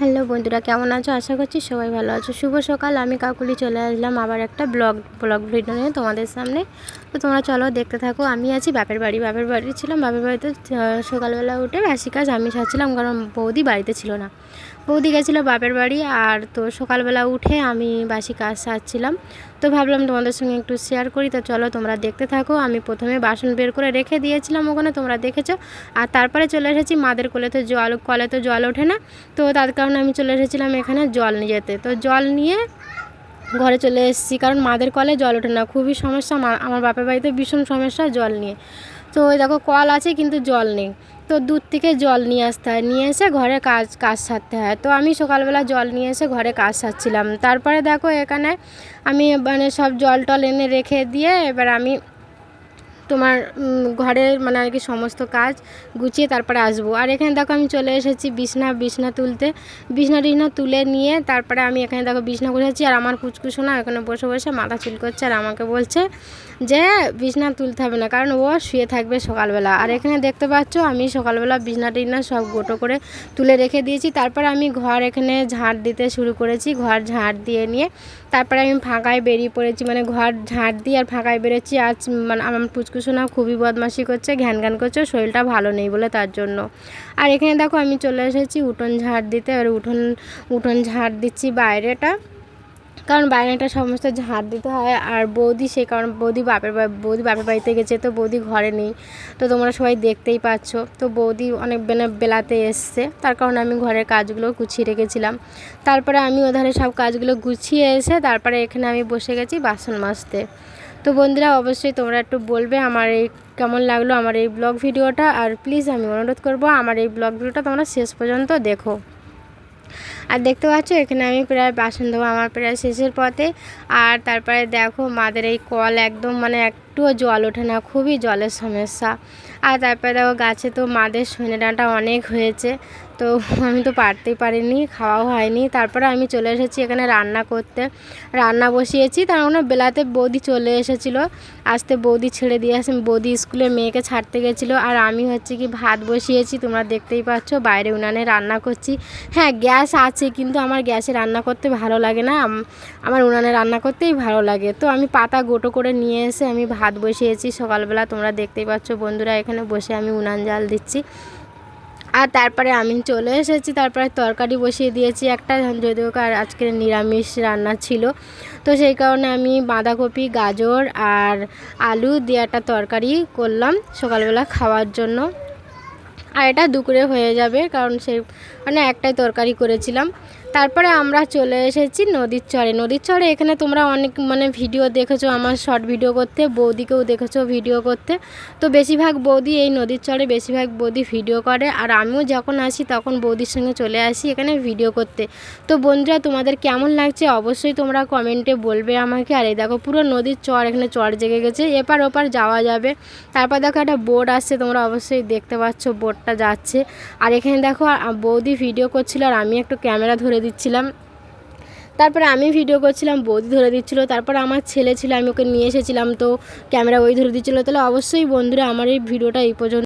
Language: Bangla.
হ্যালো বন্ধুরা, কেমন আছো? আশা করছি সবাই ভালো আছো। শুভ সকাল। আমি কাকুলি চলে আসলাম আবার একটা ব্লগ ব্লগ ভিডিও নিয়ে তোমাদের সামনে। তো তোমরা চলো দেখতে থাকো। আমি আছি বাপের বাড়ি। বাপের বাড়ি ছিলাম। বাপের বাড়িতে সকালবেলা উঠে বাসি কাজ, আমি সারছিলাম কারণ বৌদি বাড়িতে ছিল না। বৌদি গেছিল বাপের বাড়ি আর তো সকালবেলা উঠে আমি বাসি কাজ সারছিলাম। তো ভাবলাম তোমাদের সঙ্গে একটু শেয়ার করি। তো চলো তোমরা দেখতে থাকো। আমি প্রথমে বাসন বের করে রেখে দিয়েছিলাম ওখানে, তোমরা দেখেছ। আর তারপরে চলে এসেছি মাদের কোলে। তো জল, কলে তো জল ওঠে না। তো তার কারণে আমি চলে এসেছিলাম এখানে জল নিয়ে যেতে। তো জল নিয়ে ঘরে চলে এসেছি। কারণ মাদের কলে জল ওঠে না, খুবই সমস্যা। আমার বাপের বাড়িতে ভীষণ সমস্যা জল নিয়ে। তো ওই দেখো কল আছে কিন্তু জল নেই। তো দূর থেকে জল নিয়ে আসতে হয়, নিয়ে এসে ঘরে কাজ কাজ সারতে হয়। তো আমি সকালবেলা জল নিয়ে এসে ঘরে কাজ সারছিলাম। তারপরে দেখো এখানে আমি মানে সব জল টল এনে রেখে দিয়ে এবার আমি তোমার ঘরের মানে আর কি সমস্ত কাজ গুছিয়ে তারপরে আসব। আর এখানে দেখো আমি চলে এসেছি বিছনা বিছনা তুলতে। বিছনা টিছনা তুলে নিয়ে তারপরে আমি এখানে দেখো বিছনা গুছাচ্ছি। আর আমার কুচকুশোনা এখানে বসে বসে মাথা চুল করছে আর আমাকে বলছে যে বিছনা তুলতে হবে না, কারণ ও শুয়ে থাকবে সকালবেলা। আর এখানে দেখতে পাচ্ছ আমি সকালবেলা বিছনা টিছনা সব গোটো করে তুলে রেখে দিয়েছি। তারপরে আমি ঘর এখানে ঝাড় দিতে শুরু করেছি, ঘর ঝাড় দিয়ে নিয়ে। তারপরে আমি ফাঁকায় বেরিয়ে পড়েছি মানে ঘর ঝাড় দিয়ে আর ফাঁকায় বেরোচ্ছি। আজ মানে আমার পুচকুসোনা খুবই বদমাশি করছে ঘ্যান ঘ্যান করছে, শরীরটা ভালো নেই বলে তার জন্য। আর এখানে দেখো আমি চলে এসেছি উঠোন ঝাড় দিতে, আর উঠোন উঠোন ঝাড় দিচ্ছি বাইরেটা। কারণ বাইরেটা সমস্ত ঝাড় দিতে হয় আর বৌদি সেই কারণ বৌদি বাপের বাড়ি বৌদি বাপের বাড়িতে গেছে, তো বৌদি ঘরে নেই। তো তোমরা সবাই দেখতেই পাচ্ছ। তো বৌদি অনেক বেলা বেলাতে এসছে, তার কারণে আমি ঘরের কাজগুলো গুছিয়ে রেখেছিলাম। তারপরে আমি ওধারে সব কাজগুলো গুছিয়ে এসে তারপরে এখানে আমি বসে গেছি বাসন মাজতে। তো বন্ধুরা, অবশ্যই তোমরা একটু বলবে আমার এই কেমন লাগল আমার এই ব্লগ ভিডিওটা। আর প্লিজ আমি অনুরোধ করব আমার এই ব্লগ ভিডিওটা তোমরা শেষ পর্যন্ত দেখো। আর দেখতে পাচ্ছ, এখানে আমি প্রায় বাসন ধোবো, আমার প্রায় শেষের পথে। আর তারপরে দেখো, মাদের এই কল একদম মানে একটুও জল ওঠে না, খুবই জলের সমস্যা। আর তারপরে দেখো গাছে তো মাদের সজনে ডাঁটা অনেক হয়েছে, তো আমি তো পারতেই পারিনি, খাওয়াও হয়নি। তারপরে আমি চলে এসেছি এখানে রান্না করতে। রান্না বসিয়েছি, তার মানে বেলাতে বৌদি চলে এসেছিল। আসতে বৌদি ছেড়ে দিয়ে আসে, বৌদি স্কুলে মেয়েকে ছাড়তে গেছিল। আর আমি হচ্ছে কি ভাত বসিয়েছি, তোমরা দেখতেই পাচ্ছ, বাইরে উনানে রান্না করছি। হ্যাঁ গ্যাস আছে, কিন্তু আমার গ্যাসে রান্না করতে ভালো লাগে না। আমার উনানে রান্না করতেই ভালো লাগে। তো আমি পাতা গোটো করে নিয়ে এসে আমি ভাত বসিয়েছি, সকালবেলা তোমরা দেখতেই পাচ্ছ বন্ধুরা, এখানে বসে আমি উনান জাল দিচ্ছি। আর তারপরে আমি চলে এসেছি, তারপরে তরকারি বসিয়ে দিয়েছি একটা, যদিও আজকে নিরামিষ রান্না ছিল। তো সেই কারণে আমি বাঁধাকপি, গাজর আর আলু দিয়ে একটা তরকারি করলাম সকালবেলা খাওয়ার জন্য। আর এটা দুপুরে হয়ে যাবে, কারণ সে মানে একটাই তরকারি করেছিলাম। তারপরে আমরা চলে এসেছি নদীর চরে। নদীর চরে এখানে তোমরা অনেক মানে ভিডিও দেখেছ, আমার শর্ট ভিডিও করতে, বৌদিকেও দেখেছ ভিডিও করতে। তো বেশিরভাগ বৌদি এই নদীর চরে, বেশিরভাগ বৌদি ভিডিও করে। আর আমিও যখন আসি তখন বৌদির সঙ্গে চলে আসি এখানে ভিডিও করতে। তো বন্ধুরা, তোমাদের কেমন লাগছে অবশ্যই তোমরা কমেন্টে বলবে আমাকে। আর এই দেখো, পুরো নদীর চর এখানে চর জেগে গেছে। এপার ওপার যাওয়া যাবে। তারপর দেখো একটা বোট আসছে, তোমরা অবশ্যই দেখতে পাচ্ছ বোটটা যাচ্ছে। আর এখানে দেখো বৌদি ভিডিও করছিল আর আমি একটু ক্যামেরা ধরে দিচ্ছিলাম। তারপরে আমি ভিডিও করছিলাম, বৌদি ধরে দিচ্ছিল। তারপর আমার ছেলে ছিল, আমি ওকে নিয়ে এসেছিলাম তো ক্যামেরা ওই ধরে দিচ্ছিল। তাহলে অবশ্যই বন্ধুরা আমার এই ভিডিওটা এই পর্যন্ত